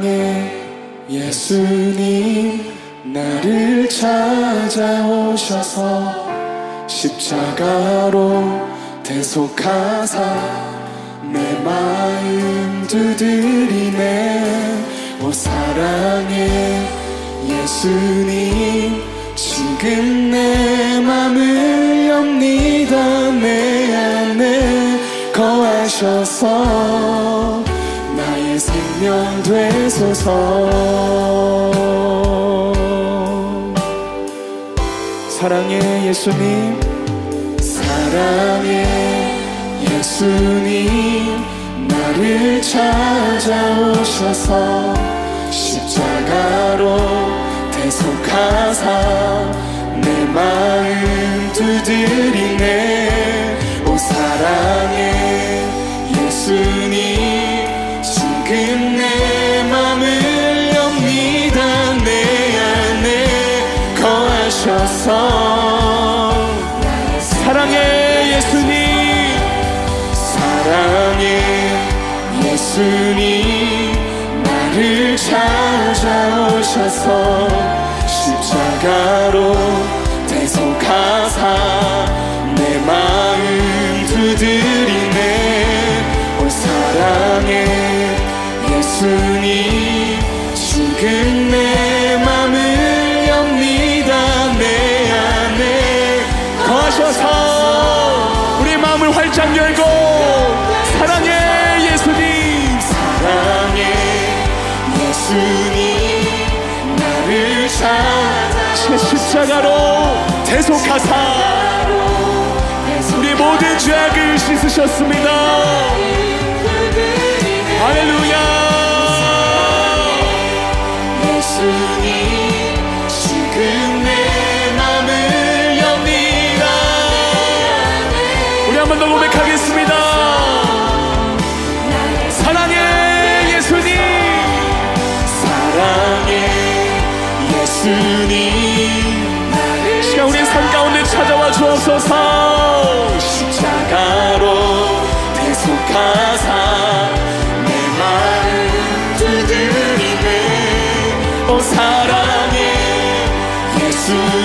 사랑의 예수님 나를 찾아오셔서 십자가로 대속하사 내 마음 두드리네. 오 사랑의 예수님 지금 내 맘을 엽니다. 내 안에 거하셔서 생명 되소서. 사랑의 예수님. 사랑의 예수님. 나를 찾아오셔서 십자가로 대속하사 내 마음 두드리 십자가로 대속하사 내 마음 두드리네 오 사랑의 예수님 십자가로 대속하사. 우리 모든 죄악을 씻으셨습니다 사랑의 예수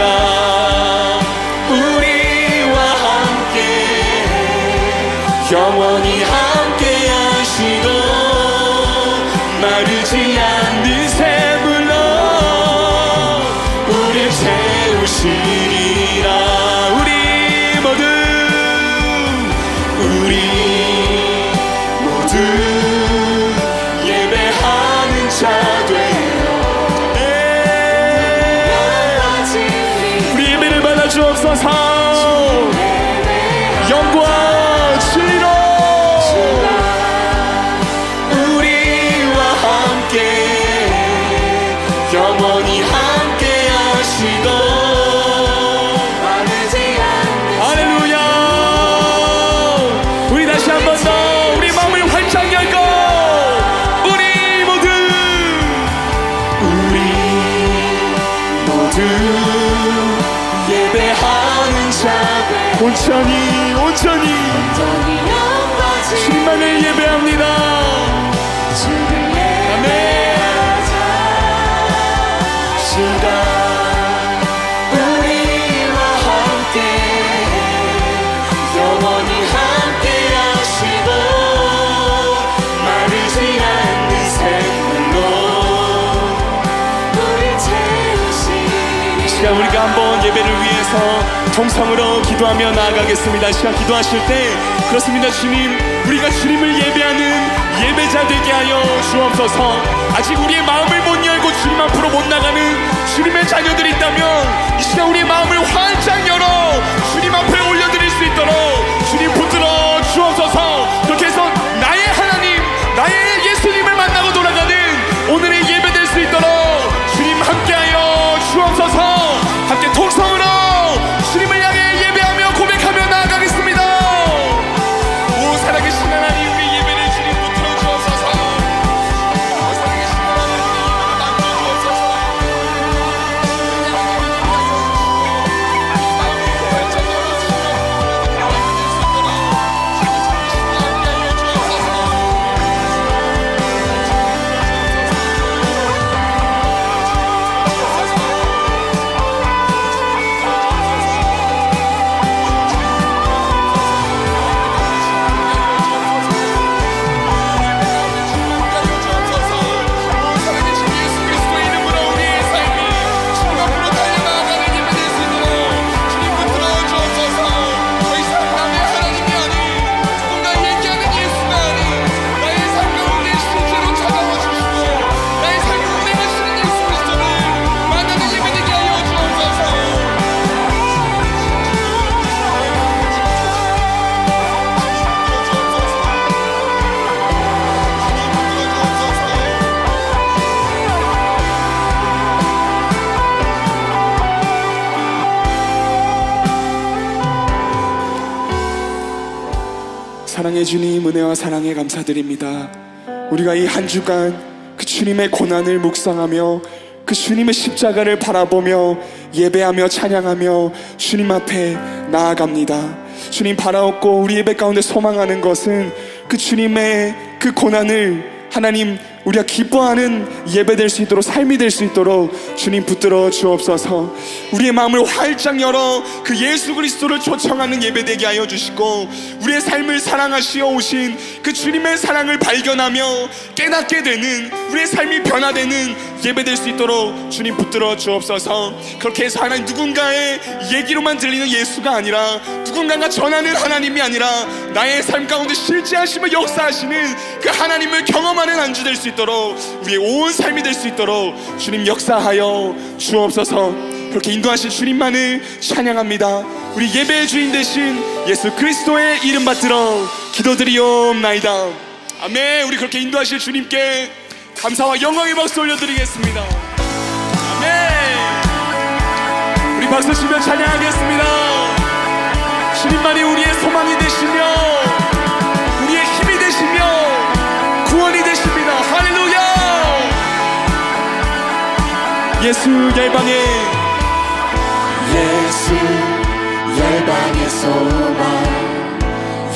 주가 우리와 함께. 영원히 온천히 온천히 주님만을 예배합니다 위해서 통성으로 기도하며 나아가겠습니다. 시간 기도하실 때 그렇습니다. 주님, 우리가 주님을 예배하는 예배자 되게 하여 주옵소서. 아직 우리의 마음을 못 열고 주님 앞으로 못 나가는 주님의 자녀들이 있다면 이 시간 우리의 마음을 활짝 열어 주님 앞에 만왕의 주님 은혜와 사랑에 감사드립니다. 우리가 이 한 주간 그 주님의 고난을 묵상하며 그 주님의 십자가를 바라보며 예배하며 찬양하며 주님 앞에 나아갑니다. 주님 바라옵고 우리 예배 가운데 소망하는 것은 그 주님의 그 고난을 하나님 우리가 기뻐하는 예배 될 수 있도록 삶이 될 수 있도록 주님 붙들어 주옵소서. 우리의 마음을 활짝 열어 그 예수 그리스도를 초청하는 예배 되게 하여 주시고 우리의 삶을 사랑하시어 오신 그 주님의 사랑을 발견하며 깨닫게 되는 우리의 삶이 변화되는 예배 될 수 있도록 주님 붙들어 주옵소서. 그렇게 해서 하나님 누군가의 얘기로만 들리는 예수가 아니라 누군가가 전하는 하나님이 아니라 나의 삶 가운데 실제하시며 역사하시는 그 하나님을 경험하 는 안주 될 수 있도록 우리의 온 삶이 될 수 있도록 주님 역사하여 주옵소서. 그렇게 인도하신 주님만을 찬양합니다. 우리 예배의 주인 되신 예수 그리스도의 이름 받들어 기도드리옵나이다. 아멘. 우리 그렇게 인도하실 주님께 감사와 영광의 박수 올려드리겠습니다. 아멘. 우리 박수 치며 찬양하겠습니다. 주님만이 우리의 소망이 되시며 예수 열방에. 예수 열방의 소망.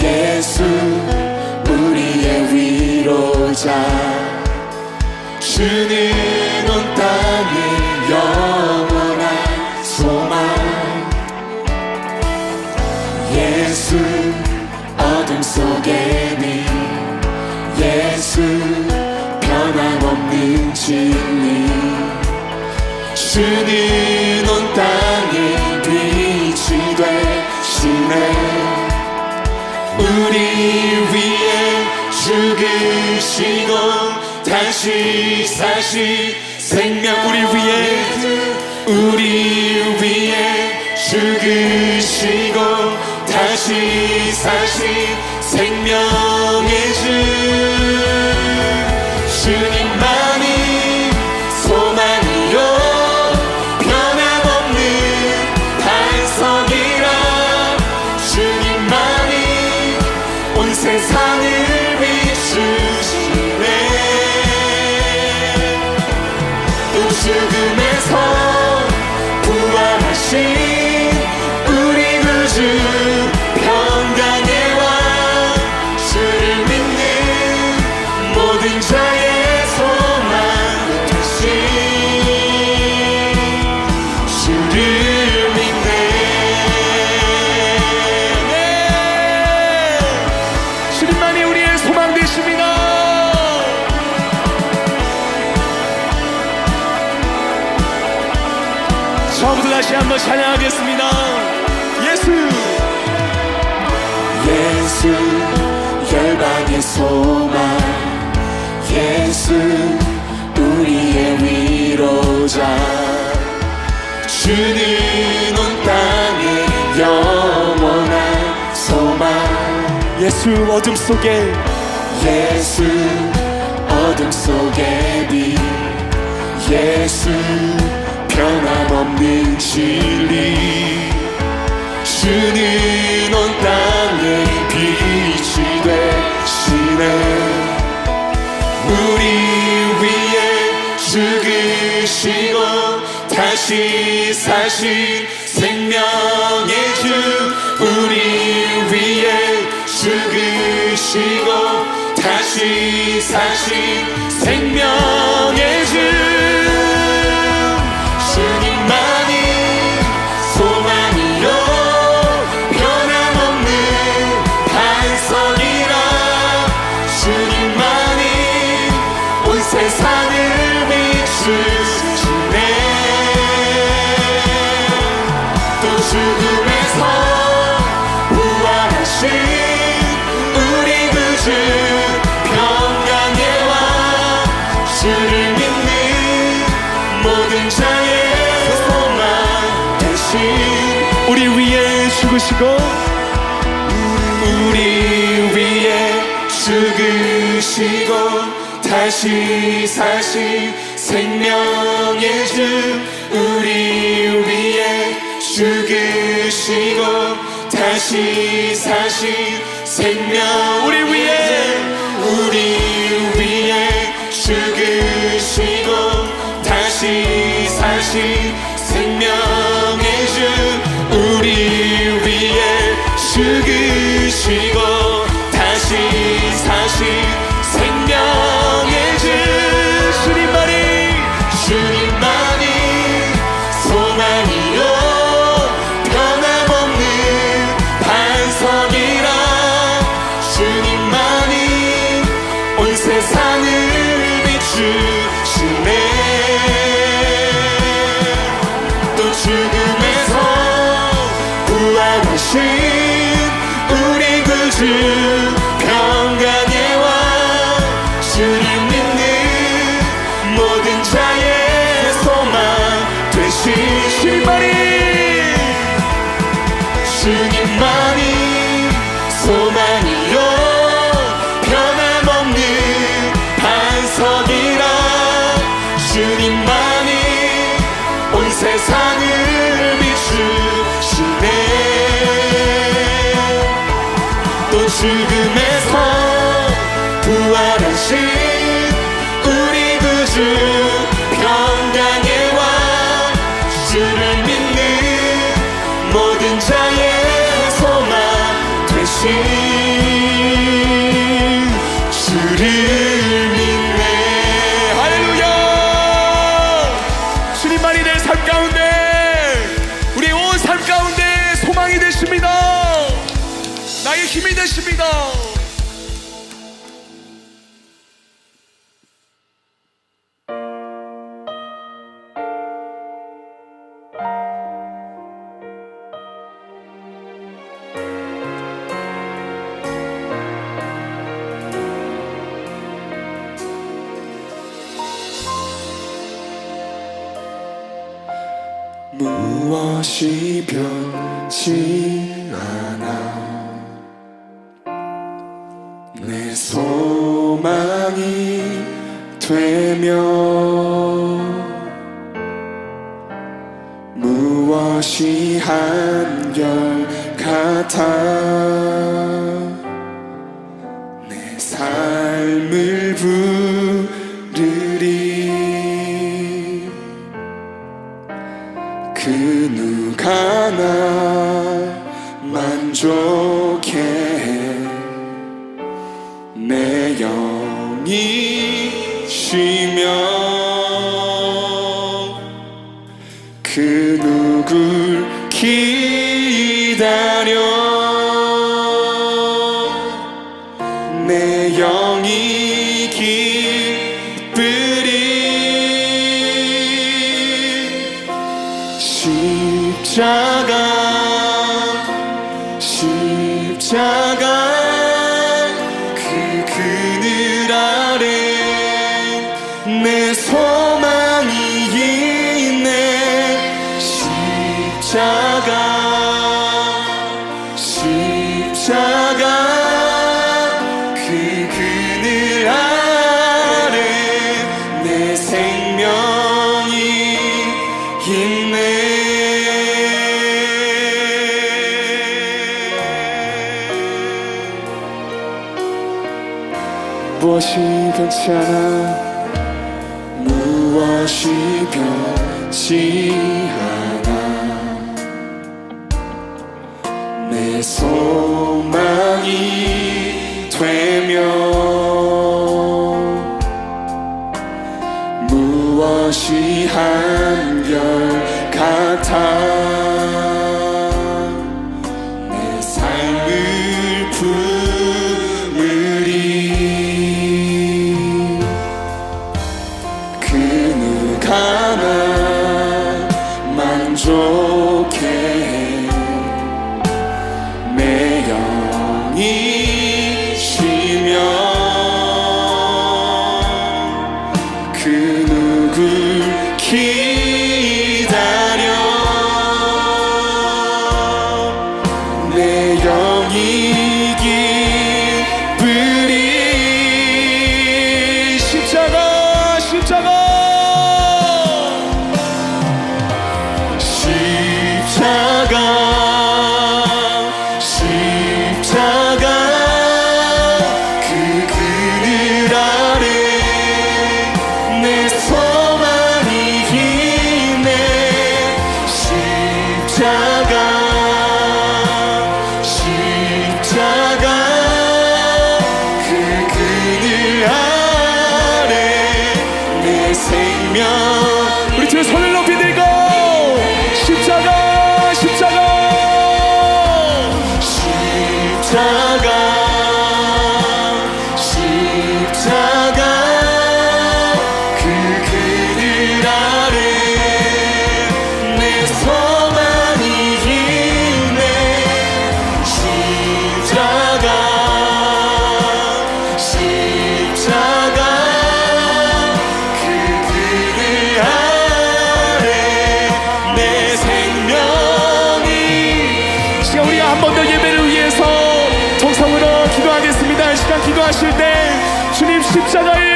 예수 우리의 위로자. 주는 온 땅의 영원한 소망. 예수 어둠 속에 다시 사신 생명 우리 위해 우리 위해 죽으시고 다시 사신 생명의 주 주님 한번 찬양하겠습니다. 예수! 예수 열방의 소망. 예수 우리의 위로자. 주는 온 땅의 영원한 소망. 예수 어둠 속에. 예수 어둠 속에 빛 예수 변함없는 진리. 주는 온 땅에 빛이 되시네. 우리 위해 죽으시고 다시 사신 생명의 주 우리 위해 죽으시고 다시 사신 생명의 주 죽으시고 우리 위해 죽으시고 다시 사신 생명의 주 우리 위해 죽으시고 다시 사신 생명 주 평강의 왕 주님 믿는 모든 자의 소망 되신 주님만이 주님만이 소망이요 변함없는 반석이라. 주님만이 온 세상을 또 죽음에서 부활하신 우리 구주 평강의 왕. 주를 믿는 모든 자의 소망 되신 주를 믿네. 할렐루야! 주님만이 내 삶 가운데 우리 온 삶 가운데 소망이 되십니다 힘이 되십니다 소망이 되며 무엇이 한결 같아 이 쉬며 않아 십자가의